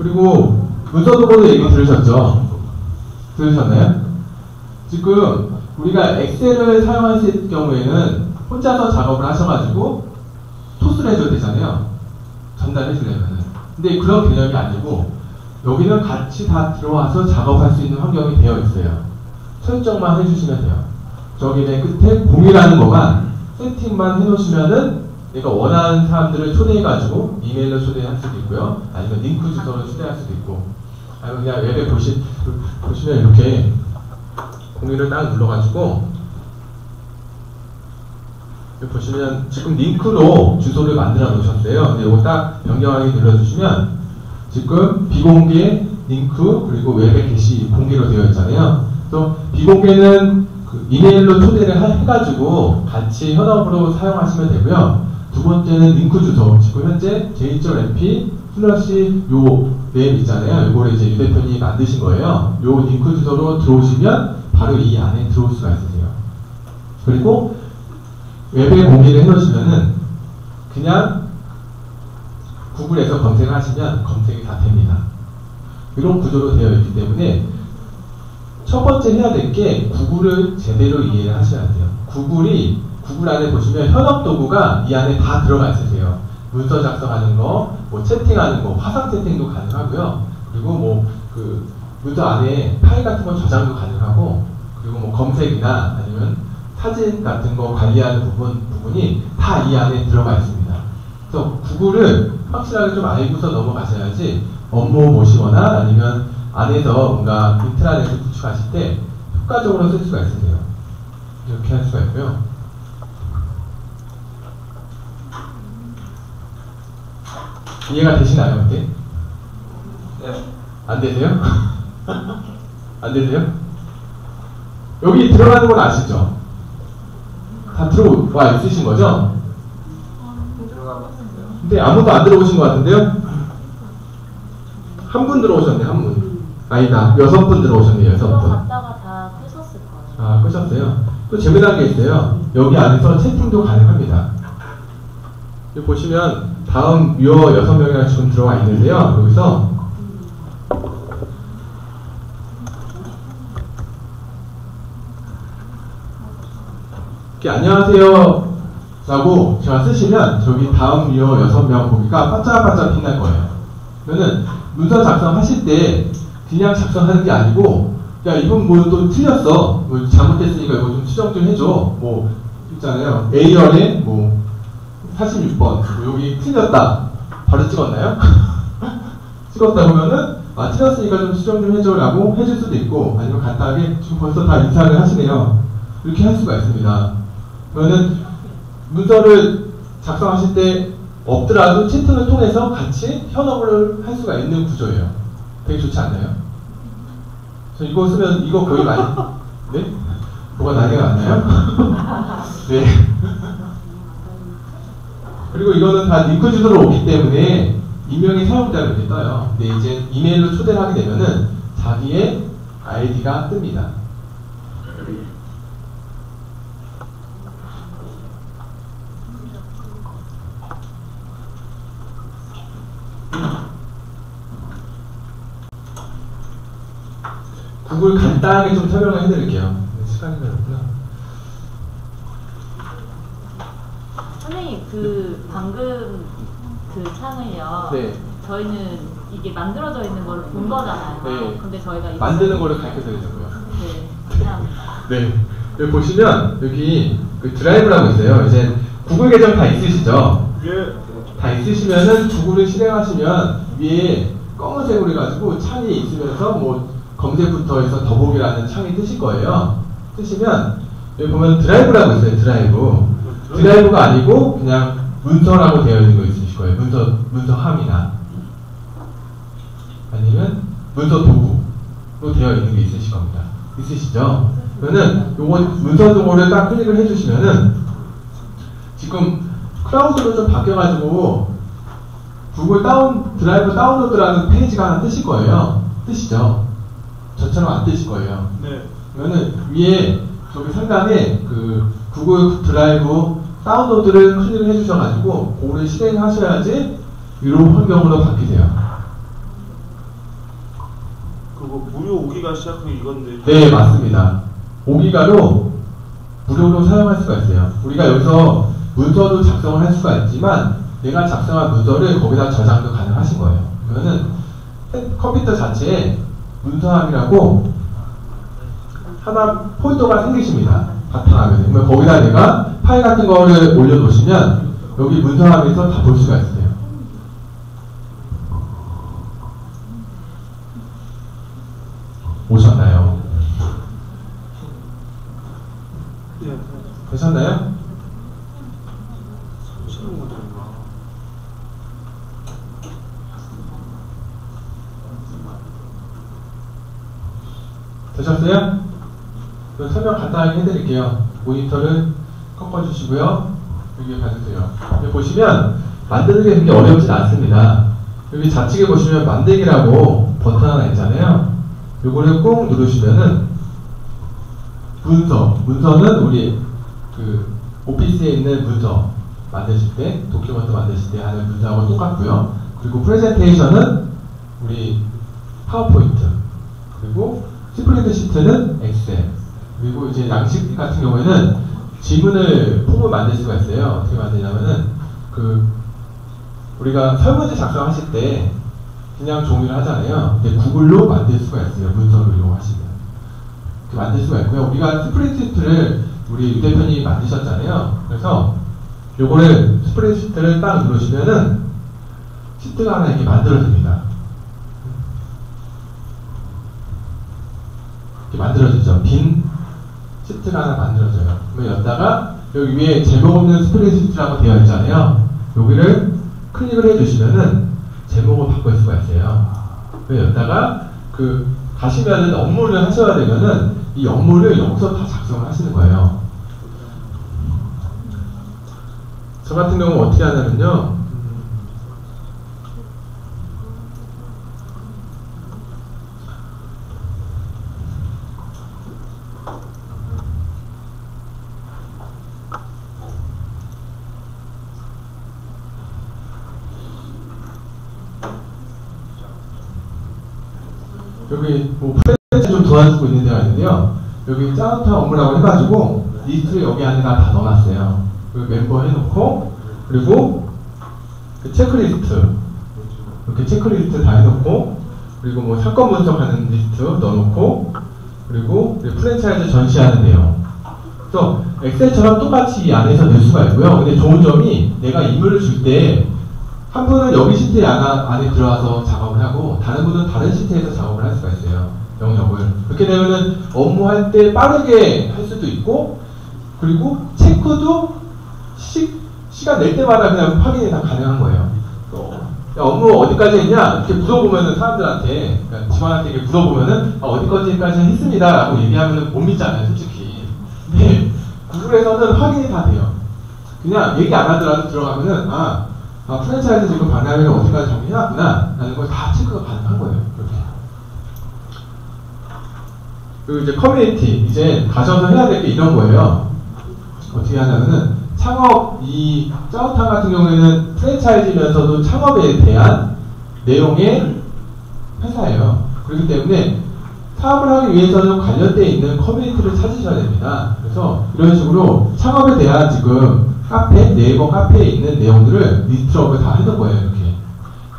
그리고 문서 도구도 얘기 들으셨죠? 들으셨나요? 지금 우리가 엑셀을 사용하실 경우에는 혼자서 작업을 하셔가지고 토스를 해줘야 되잖아요. 전달해 주려면은. 근데 그런 개념이 아니고 여기는 같이 다 들어와서 작업할 수 있는 환경이 되어 있어요. 설정만 해주시면 돼요. 저기 맨 끝에 공이라는 거만 세팅만 해놓으시면은 내가 원하는 사람들을 초대해가지고 이메일로 초대할 수도 있고요. 아니면 링크 주소로 초대할 수도 있고. 아니면 그냥 웹에 보시, 보시면 이렇게 공유를 딱 눌러가지고 보시면 지금 링크로 주소를 만들어 놓으셨어요. 근데 이거 딱 변경하기 눌러주시면 지금 비공개 링크 그리고 웹의 게시 공개로 되어 있잖아요. 또 비공개는 그 이메일로 초대를 하- 해가지고 같이 현업으로 사용하시면 되고요. 두 번째는 링크 주소. 지금 현재 j.mp 슬러시 요맵 있잖아요. 이거를 이제 유 대표님이 만드신 거예요. 요 링크 주소로 들어오시면 바로 이 안에 들어올 수가 있으세요. 그리고 웹에 공개를 해놓으시면은 그냥 구글에서 검색을 하시면 검색이 다 됩니다. 이런 구조로 되어 있기 때문에 첫 번째 해야 될 게 구글을 제대로 이해를 하셔야 돼요. 구글이 구글 안에 보시면 현업 도구가 이 안에 다 들어가 있으세요. 문서 작성하는 거, 뭐 채팅하는 거, 화상 채팅도 가능하고요. 그리고 뭐 그 문서 안에 파일 같은 거 저장도 가능하고, 그리고 뭐 검색이나 아니면 사진 같은 거 관리하는 부분 부분이 다 이 안에 들어가 있습니다. 그래서 구글을 확실하게 좀 알고서 넘어가셔야지 업무 보시거나 아니면 안에서 뭔가 인트라넷을 구축하실 때 효과적으로 쓸 수가 있으세요. 이렇게 할 수가 있고요. 이해가 되시나요, 어때? 네. 안 되세요? 안 되세요? 여기 들어가는 건 아시죠? 다 들어와 있으신 거죠? 들어가 봤어요. 근데 아무도 안 들어오신 것 같은데요? 한 분 들어오셨네, 한 분. 아니다, 여섯 분 들어오셨네요, 여섯 분. 들어갔다가 다 끄셨을 거예요. 아, 끄셨어요? 또 재미난 게 있어요. 여기 안에서 채팅도 가능합니다. 여기 보시면 다음 뮤어 여섯 명이나 지금 들어와 있는데요. 여기서 이렇게 안녕하세요 라고 제가 쓰시면 저기 다음 뮤어 여섯 명 보기가 반짝반짝 빛날 거예요. 그러면 문서 작성하실 때 그냥 작성하는 게 아니고 야 이건 뭐 또 틀렸어 뭐 잘못됐으니까 이거 좀 수정 좀 해줘 뭐 있잖아요 A열에 뭐 46번 뭐 여기 틀렸다 바로 찍었나요? 찍었다 보면은 아 틀렸으니까 좀 수정 좀 해줘 라고 해줄 수도 있고 아니면 간단하게 지금 벌써 다 인사를 하시네요 이렇게 할 수가 있습니다 그러면 문서를 작성하실 때 없더라도 채팅을 통해서 같이 현업을 할 수가 있는 구조예요 되게 좋지 않나요? 저 이거 쓰면 이거 거의 많이 네? 뭐가 난리가 났나요? 네. 그리고 이거는 다 링크 주소로 오기 때문에 익명의 사용자를 이렇게 떠요. 근데 이제 이메일로 초대를 하게 되면은 자기의 아이디가 뜹니다. 구글 간단하게 좀 설명을 해드릴게요. 시간이 걸렸구나. 선생님 그 방금 그 창을요. 네. 저희는 이게 만들어져 있는 걸 본 거잖아요. 네. 근데 저희가 이거 만드는 거를 가르쳐 드리자고요. 네. 감사합니다. 네. 여기 보시면 여기 그 드라이브라고 있어요. 이제 구글 계정 다 있으시죠? 예. 다 있으시면은 구글을 실행하시면 위에 검은색으로 해가지고 창이 있으면서 뭐 검색부터 해서 더보기라는 창이 뜨실 거예요. 뜨시면 여기 보면 드라이브라고 있어요. 드라이브. 드라이브가 아니고 그냥 문서라고 되어 있는 거 있으실 거예요. 문서 문서함이나 아니면 문서 도구로 되어 있는 게 있으실 겁니다. 있으시죠? 그러면 요거 문서 도구를 딱 클릭을 해주시면은 지금 클라우드로 좀 바뀌어가지고 구글 다운 드라이브 다운로드라는 페이지가 하나 뜨실 거예요. 뜨시죠? 저처럼 안 뜨실 거예요. 네. 그러면은 위에 저기 상단에 그 구글 드라이브 다운로드를 클릭을 해주셔가지고 그거를 실행하셔야지 이런 환경으로 바뀌세요. 5기가 시작하면 이건데. 네, 맞습니다. 5기가로 무료로 사용할 수가 있어요. 우리가 여기서 문서도 작성을 할 수가 있지만 내가 작성한 문서를 거기다 저장도 가능하신 거예요. 그러면은 컴퓨터 자체에 문서함이라고 하나 폴더가 생기십니다. 바탕화면에. 그러면 거기다 내가 파일 같은 거를 올려놓으시면 여기 문서함에서 다 볼 수가 있어요. 오셨나요? 거잖아. 되셨어요? 간단하게 해드릴게요. 모니터를 꺾어주시고요. 여기 봐주세요. 여기 보시면 만드는 게 그렇게 어렵진 않습니다. 여기 좌측에 보시면 만들기라고 버튼 하나 있잖아요. 요거를 꾹 누르시면은 문서, 문서는 우리 그 오피스에 있는 문서 만드실 때, 도큐먼트 만드실 때 하는 문서하고 똑같고요. 그리고 프레젠테이션은 우리 파워포인트, 그리고 스프레드 시트는 엑셀, 그리고 이제 양식 같은 경우에는 지문을 폼을 만들 수가 있어요. 어떻게 만드냐면은 그 우리가 설문지 작성하실 때 그냥 종이를 하잖아요. 근데 구글로 만들 수가 있어요. 문서를 이용하시면. 만들 수가 있고요. 우리가 스프레드시트를 우리 유 대표님이 만드셨잖아요. 그래서 요거를 스프레드시트를 딱 누르시면은 시트가 하나 이렇게 만들어집니다. 이렇게 만들어지죠. 빈 시트가 하나 만들어져요. 그러면 여기다가 여기 위에 제목 없는 스프레드시트라고 되어 있잖아요. 여기를 클릭을 해주시면은 제목을 바꿀 수가 있어요. 그래서 여기다가 그 가시면은 업무를 하셔야 되면은 이 업무를 여기서 다 작성을 하시는 거예요. 저 같은 경우는 어떻게 하냐면요. 음, 여기 뭐 프레젠 좀 도와주고 있는 데가 있는데요. 여기 짜우타 업무라고 해가지고 리스트 여기 안에다 다 넣어놨어요. 그 멤버 해놓고 그리고 그 체크리스트 이렇게 체크리스트 다 해놓고 그리고 뭐 사건 분석하는 리스트 넣어놓고 그리고 프랜차이즈 전시하는 내용. 그래서 엑셀처럼 똑같이 이 안에서 낼 수가 있고요. 근데 좋은 점이 내가 임무를 줄때 한 분은 여기 안에, 안에 들어와서 작업을 하고 다른 분은 다른 시트에서 작업을 할 수가 있어요. 영역을. 그렇게 되면은 업무할 때 빠르게 할 수도 있고 그리고 체크도 시, 시간 낼 때마다 그냥 확인이 다 가능한 거예요. 어, 야, 업무 어디까지 했냐? 이렇게 물어보면은 사람들한테, 그러니까 직원한테 이렇게 물어보면은 아, 어디까지까지 했습니다. 라고 얘기하면은 못 믿잖아요, 솔직히. 근데 구글에서는 확인이 다 돼요. 그냥 얘기 안 하더라도 들어가면은 아, 아 프랜차이즈 지금 방향을 어디까지 정리해놨구나 라는 걸 다 체크가 가능한 거예요. 그리고 이제 커뮤니티 이제 가셔서 해야 될 게 이런 거예요. 어떻게 하냐면은 창업 이 짜오탕 같은 경우에는 프랜차이즈면서도 창업에 대한 내용의 회사예요. 그렇기 때문에 사업을 하기 위해서는 관련되어 있는 커뮤니티를 찾으셔야 됩니다. 그래서 이런 식으로 창업에 대한 지금 카페, 네이버 카페에 있는 내용들을 리스트업을 다 해놓은 거예요. 이렇게.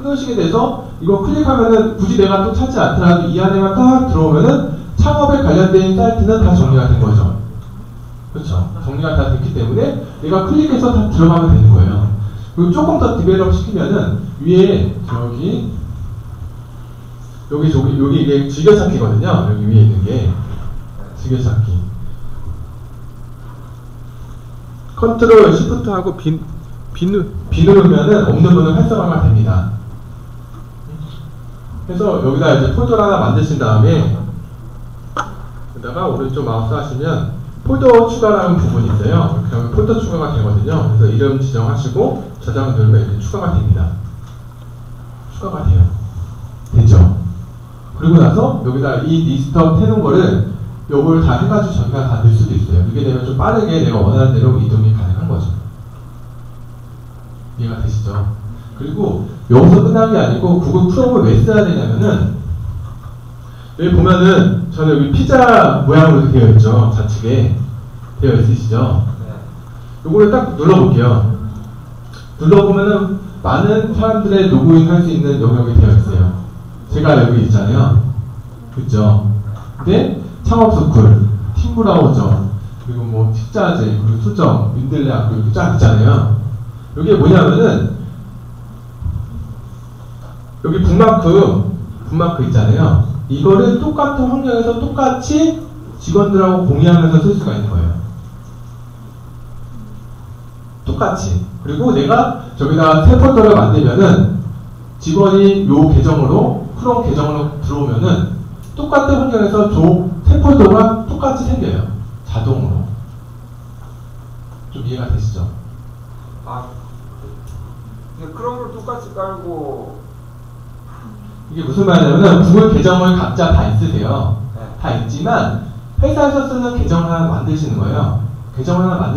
해놓으시게 돼서 이거 클릭하면은 굳이 내가 또 찾지 않더라도 이 안에만 딱 들어오면은 창업에 관련된 사이트는 다 정리가 된 거죠. 그렇죠. 정리가 다 됐기 때문에 내가 클릭해서 다 들어가면 되는 거예요. 그리고 조금 더 디벨롭 시키면은 위에 저기 여기 저기 여기 이게 즐겨찾기거든요. 여기 위에 있는 게 즐겨찾기. 컨트롤 시프트하고 빈, 빈, 빈 누르면은 없는 분은 활성화가 됩니다. 그래서 여기다 이제 폴더를 하나 만드신 다음에 여기다가 오른쪽 마우스 하시면 폴더 추가라는 부분이 있어요. 그러면 폴더 추가가 되거든요. 그래서 이름 지정하시고 저장을 누르면 이렇게 추가가 됩니다. 추가가 돼요. 되죠? 그리고 나서 여기다 이 리스트업 해놓은 거를 요걸 다 해가지고 저희가 다 넣을 수도 있어요. 이게 되면 좀 빠르게 내가 원하는 대로 이동이 가능한 거죠. 되시죠? 그리고 여기서 끝난 게 아니고 구글 크롬을 왜 써야 되냐면은 여기 보면은 저는 여기 피자 모양으로 되어 있죠. 좌측에 되어 있으시죠. 네. 요거를 딱 눌러볼게요. 눌러보면은 많은 사람들의 로그인 할 수 있는 영역이 되어 있어요. 제가 여기 있잖아요. 그죠? 근데 창업스쿨, 팀브라우저, 그리고 뭐 식자재, 그리고 수정, 민들레 그리고 쫙 있잖아요. 여기 뭐냐면은 여기 북마크, 북마크 있잖아요. 이거를 똑같은 환경에서 똑같이 직원들하고 공유하면서 쓸 수가 있는 거예요. 똑같이. 그리고 내가 저기다 새 폴더를 만들면은 직원이 요 계정으로, 크롬 계정으로 들어오면은 똑같은 환경에서 저새 폴더가 똑같이 생겨요. 자동으로. 좀 이해가 되시죠? 아, 근데 크롬을 똑같이 깔고, 이게 무슨 말이냐면은 구글 계정을 각자 다 있으세요. 네. 다 있지만 회사에서 쓰는 계정을 하나 만드시는 거예요. 계정을 하나 만들